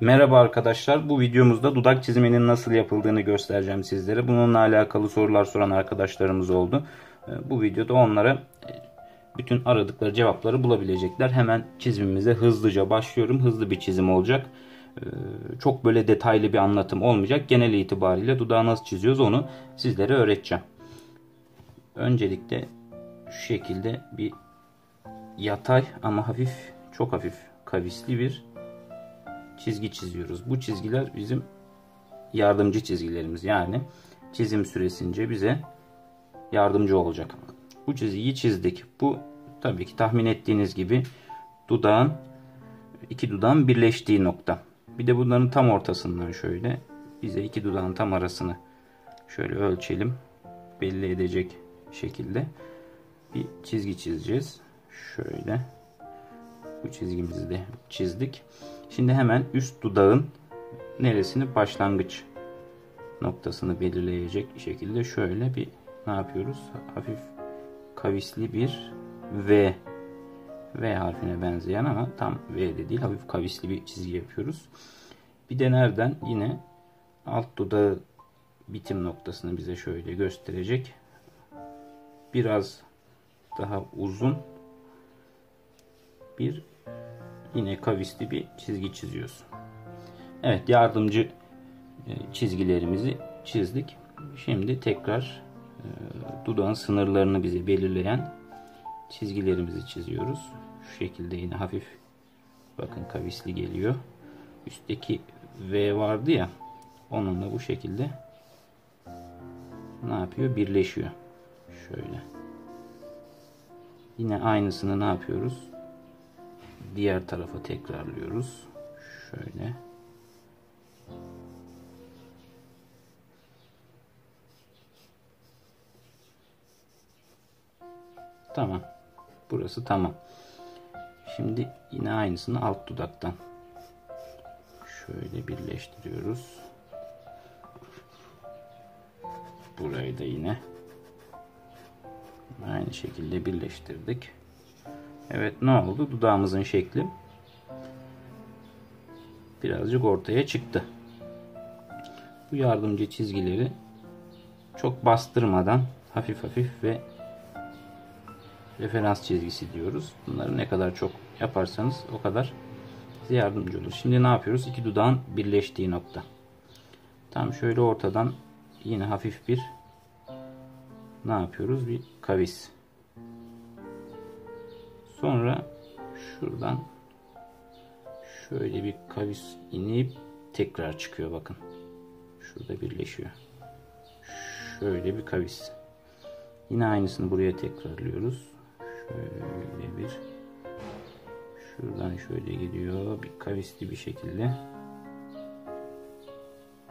Merhaba arkadaşlar. Bu videomuzda dudak çiziminin nasıl yapıldığını göstereceğim sizlere. Bununla alakalı sorular soran arkadaşlarımız oldu. Ee, bu videoda onlara e, bütün aradıkları cevapları bulabilecekler. Hemen çizimimize hızlıca başlıyorum. Hızlı bir çizim olacak. Ee, çok böyle detaylı bir anlatım olmayacak. Genel itibariyle dudağı nasıl çiziyoruz onu sizlere öğreteceğim. Öncelikle şu şekilde bir yatay ama hafif çok hafif kavisli bir çizgi çiziyoruz. Bu çizgiler bizim yardımcı çizgilerimiz. Yani çizim süresince bize yardımcı olacak. Bu çizgiyi çizdik. Bu tabii ki tahmin ettiğiniz gibi dudağın iki dudağın birleştiği nokta. Bir de bunların tam ortasından şöyle bize iki dudağın tam arasını şöyle ölçelim. Belli edecek şekilde bir çizgi çizeceğiz. Şöyle bu çizgimizi de çizdik. Şimdi hemen üst dudağın neresini başlangıç noktasını belirleyecek şekilde şöyle bir ne yapıyoruz? Hafif kavisli bir V V harfine benzeyen ama tam V de değil hafif kavisli bir çizgi yapıyoruz. Bir de nereden yine alt dudağı bitim noktasını bize şöyle gösterecek. Biraz daha uzun bir yine kavisli bir çizgi çiziyoruz. Evet yardımcı e, çizgilerimizi çizdik. Şimdi tekrar e, dudağın sınırlarını bize belirleyen çizgilerimizi çiziyoruz. Şu şekilde yine hafif bakın kavisli geliyor. Üstteki V vardı ya onunla bu şekilde ne yapıyor? Birleşiyor. Şöyle. Yine aynısını ne yapıyoruz? Diğer tarafa tekrarlıyoruz. Şöyle. Tamam. Burası tamam. Şimdi yine aynısını alt dudaktan şöyle birleştiriyoruz. Burayı da yine aynı şekilde birleştirdik. Evet ne oldu? Dudağımızın şekli birazcık ortaya çıktı. Bu yardımcı çizgileri çok bastırmadan hafif hafif ve referans çizgisi diyoruz. Bunları ne kadar çok yaparsanız o kadar size yardımcı olur. Şimdi ne yapıyoruz? İki dudağın birleştiği nokta. Tam şöyle ortadan yine hafif bir ne yapıyoruz? Bir kavis. Sonra şuradan şöyle bir kavis inip tekrar çıkıyor bakın. Şurada birleşiyor. Şöyle bir kavis. Yine aynısını buraya tekrarlıyoruz. Şöyle bir şuradan şöyle gidiyor. Bir kavisli bir şekilde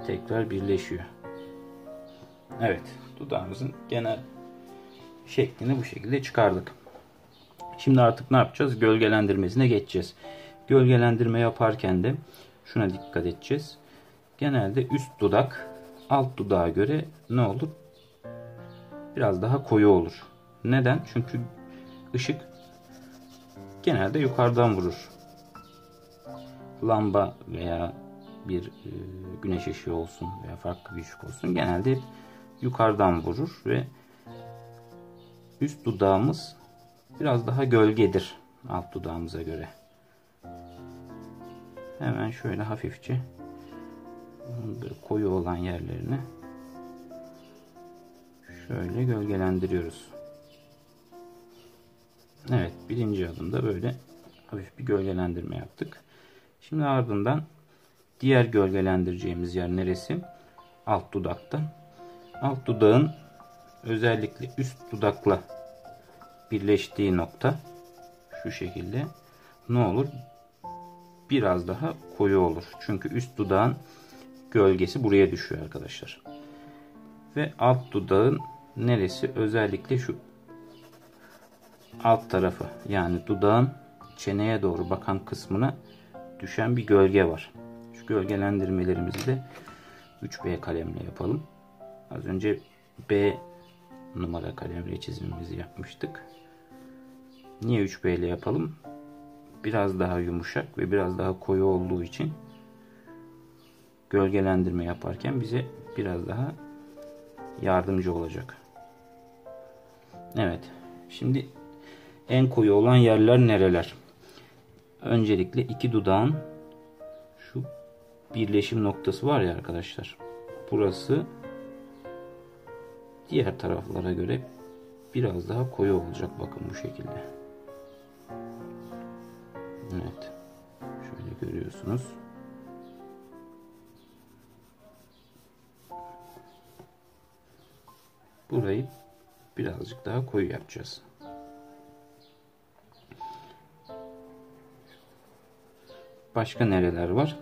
tekrar birleşiyor. Evet, dudağımızın genel şeklini bu şekilde çıkardık. Şimdi artık ne yapacağız? Gölgelendirmesine geçeceğiz. Gölgelendirme yaparken de şuna dikkat edeceğiz. Genelde üst dudak alt dudağa göre ne olur? Biraz daha koyu olur. Neden? Çünkü ışık genelde yukarıdan vurur. Lamba veya bir e, güneş ışığı olsun veya farklı bir ışık olsun genelde yukarıdan vurur ve üst dudağımız biraz daha gölgedir alt dudağımıza göre. Hemen şöyle hafifçe koyu olan yerlerini şöyle gölgelendiriyoruz. Evet birinci adımda böyle hafif bir gölgelendirme yaptık. Şimdi ardından diğer gölgelendireceğimiz yer neresi? Alt dudakta. Alt dudağın özellikle üst dudakla birleştiği nokta şu şekilde ne olur? Biraz daha koyu olur. Çünkü üst dudağın gölgesi buraya düşüyor arkadaşlar. Ve alt dudağın neresi? Özellikle şu alt tarafı yani dudağın çeneye doğru bakan kısmına düşen bir gölge var. Şu gölgelendirmelerimizi de 3B kalemle yapalım. Az önce B numara kalemle çizimimizi yapmıştık. Niye 3B ile yapalım? Biraz daha yumuşak ve biraz daha koyu olduğu için gölgelendirme yaparken bize biraz daha yardımcı olacak. Evet. Şimdi en koyu olan yerler nereler? Öncelikle iki dudağın şu birleşim noktası var ya arkadaşlar. Burası diğer taraflara göre biraz daha koyu olacak. Bakın bu şekilde. Evet. Şöyle görüyorsunuz. Burayı birazcık daha koyu yapacağız. Başka nereler var?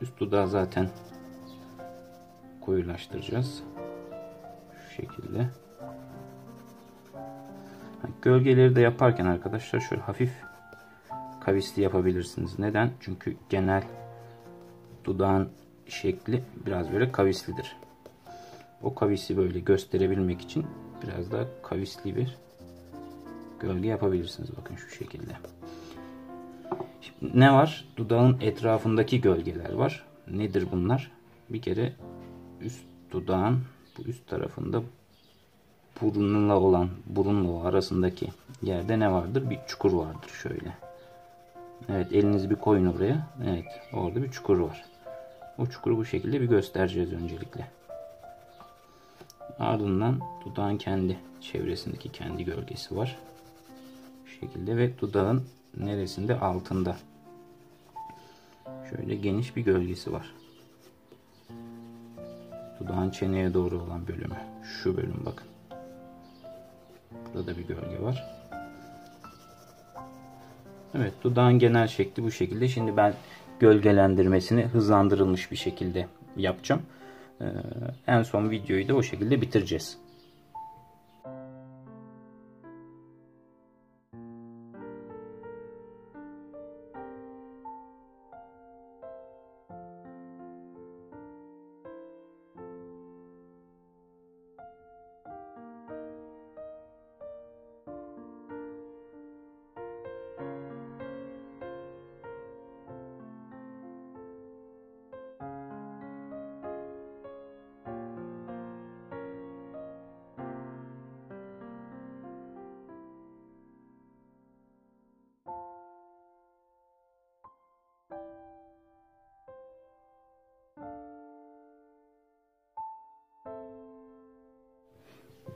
Üst dudağı zaten koyulaştıracağız. Şekilde. Gölgeleri de yaparken arkadaşlar şöyle hafif kavisli yapabilirsiniz. Neden? Çünkü genel dudağın şekli biraz böyle kavislidir. O kavisi böyle gösterebilmek için biraz daha kavisli bir gölge yapabilirsiniz. Bakın şu şekilde. Şimdi ne var? Dudağın etrafındaki gölgeler var. Nedir bunlar? Bir kere üst dudağın bu üst tarafında burunla olan burunla arasındaki yerde ne vardır? Bir çukur vardır şöyle. Evet elinizi bir koyun oraya. Evet orada bir çukur var. O çukuru bu şekilde bir göstereceğiz öncelikle. Ardından dudağın kendi çevresindeki kendi gölgesi var. Bu şekilde ve dudağın neresinde altında. Şöyle geniş bir gölgesi var. Dudağın çeneye doğru olan bölümü. Şu bölüm bakın. Burada bir gölge var. Evet dudağın genel şekli bu şekilde. Şimdi ben gölgelendirmesini hızlandırılmış bir şekilde yapacağım. Ee, en son videoyu da o şekilde bitireceğiz.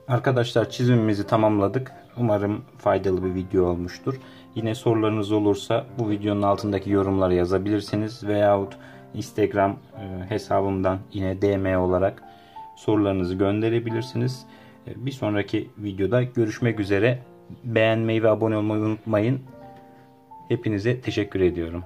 Arkadaşlar çizimimizi tamamladık. Umarım faydalı bir video olmuştur. Yine sorularınız olursa bu videonun altındaki yorumlara yazabilirsiniz. Veyahut Instagram e, hesabımdan yine DM olarak sorularınızı gönderebilirsiniz. E, bir sonraki videoda görüşmek üzere. Beğenmeyi ve abone olmayı unutmayın. Hepinize teşekkür ediyorum.